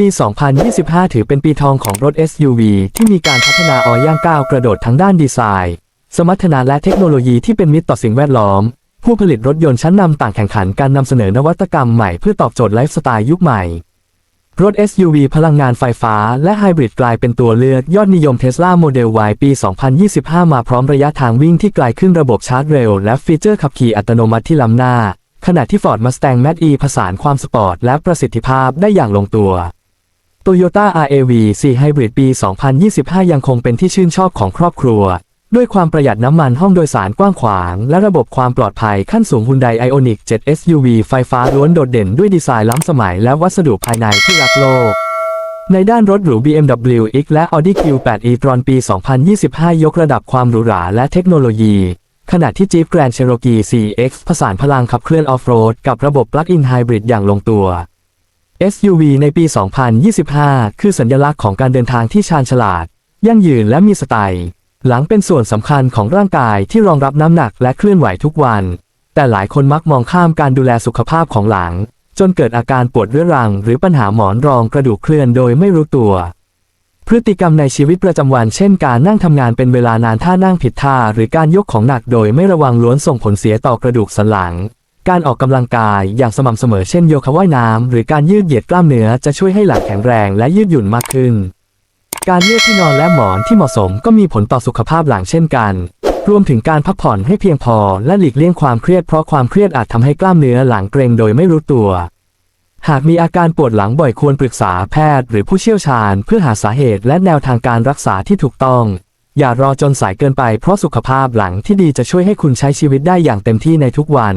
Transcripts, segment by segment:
ปี 2025 ถือเป็นปีทองของรถ SUV ที่มีการพัฒนาออย่างก้าวกระโดดทั้งด้านดีไซน์ สมรรถนะและเทคโนโลยีที่เป็นมิตรต่อสิ่งแวดล้อม ผู้ผลิตรถยนต์ชั้นนำต่างแข่งขันการนำเสนอนวัตกรรมใหม่เพื่อตอบโจทย์ไลฟ์สไตล์ยุคใหม่ รถ SUV พลังงานไฟฟ้าและไฮบริดกลายเป็นตัวเลือกยอดนิยม Tesla Model Y ปี 2025 มาพร้อมระยะทางวิ่งที่ไกลขึ้นระบบชาร์จเร็ว และฟีเจอร์ขับขี่อัตโนมัติที่ล้ำหน้า ขณะที่ Ford Mustang Mach-E ผสานความสปอร์ตและประสิทธิภาพได้อย่างลงตัว Toyota RAV 4 Hybrid ปี 2025 ยังคงเป็นที่ชื่นชอบของครอบครัว ด้วยความประหยัดน้ำมันห้องโดยสารกว้างขวาง และระบบความปลอดภัยขั้นสูง Hyundai Ioniq 7 SUV ไฟฟ้าล้วนโดดเด่นด้วยดีไซน์ล้ำสมัยและวัสดุภายในที่รักโลก ในด้านรถหรู BMW X และ Audi Q8 e-tron ปี 2025 ยกระดับความหรูหราและเทคโนโลยีขณะที่ Jeep Grand Cherokee CX ผสานพลังขับเคลื่อนออฟโรดกับระบบ Plug-in Hybrid อย่างลงตัว SUV ในปี 2025 คือสัญลักษณ์ของการเดินทางที่ชาญฉลาด ยั่งยืนและมีสไตล์หลังเป็นส่วนสำคัญของร่างกายที่รองรับน้ำหนักและเคลื่อนไหวทุกวัน แต่หลายคนมักมองข้ามการดูแลสุขภาพของหลัง จนเกิดอาการปวดเรื้อรัง หรือปัญหาหมอนรองกระดูกเคลื่อนโดยไม่รู้ตัว พฤติกรรมในชีวิตประจำวันเช่นการนั่งทำงานเป็นเวลานานท่านั่งผิดท่า หรือการยกของหนักโดยไม่ระวังล้วนส่งผลเสียต่อกระดูกสันหลัง การออกกำลังกายอย่างสม่ำเสมอเช่นโยคะว่ายน้ำหรือการยืดเหยียดกล้ามเนื้อจะช่วยให้หลังแข็งแรงและยืดหยุ่นมากขึ้น การเลือกที่นอนและหมอนที่เหมาะสมก็มีผลต่อสุขภาพหลังเช่นกัน รวมถึงการพักผ่อนให้เพียงพอและหลีกเลี่ยงความเครียดเพราะความเครียดอาจทำให้กล้ามเนื้อหลังเกร็งโดยไม่รู้ตัว หากมีอาการปวดหลังบ่อยควรปรึกษาแพทย์หรือผู้เชี่ยวชาญ เพื่อหาสาเหตุและแนวทางการรักษาที่ถูกต้อง อย่ารอจนสายเกินไปเพราะสุขภาพหลังที่ดีจะช่วยให้คุณใช้ชีวิตได้อย่างเต็มที่ในทุกวัน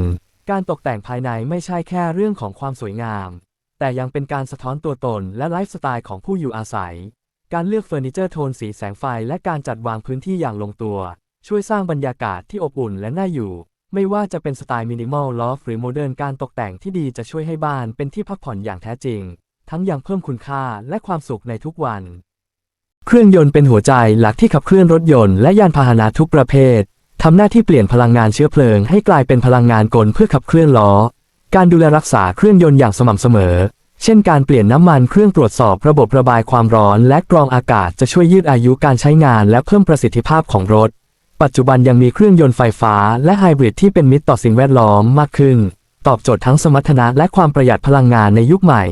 การตกแต่งภายในไม่ใช่แค่เรื่องของความสวยงาม แต่ยังเป็นการสะท้อนตัวตนและไลฟ์สไตล์ของผู้อยู่อาศัย การเลือกเฟอร์นิเจอร์โทนสีแสงไฟและการจัดวางพื้นที่อย่างลงตัว ช่วยสร้างบรรยากาศที่อบอุ่นและน่าอยู่ ไม่ว่าจะเป็นสไตล์มินิมอลลอฟหรือโมเดิร์นการตกแต่งที่ดีจะช่วยให้บ้านเป็นที่พักผ่อนอย่างแท้จริง ทั้งยังเพิ่มคุณค่าและความสุขในทุกวัน เครื่องยนต์เป็นหัวใจหลักที่ขับเคลื่อนรถยนต์และยานพาหนะทุกประเภท ทำหน้าที่เปลี่ยนพลังงานเชื้อเพลิงให้กลายเป็นพลังงานกลเพื่อขับเคลื่อนล้อ การดูแลรักษาเครื่องยนต์อย่างสม่ำเสมอ เช่นการเปลี่ยนน้ำมันเครื่องตรวจสอบระบบระบายความร้อนและกรองอากาศจะช่วยยืดอายุการใช้งานและเพิ่มประสิทธิภาพของรถ ปัจจุบันยังมีเครื่องยนต์ไฟฟ้าและไฮบริดที่เป็นมิตรต่อสิ่งแวดล้อมมากขึ้น ตอบโจทย์ทั้งสมรรถนะและความประหยัดพลังงานในยุคใหม่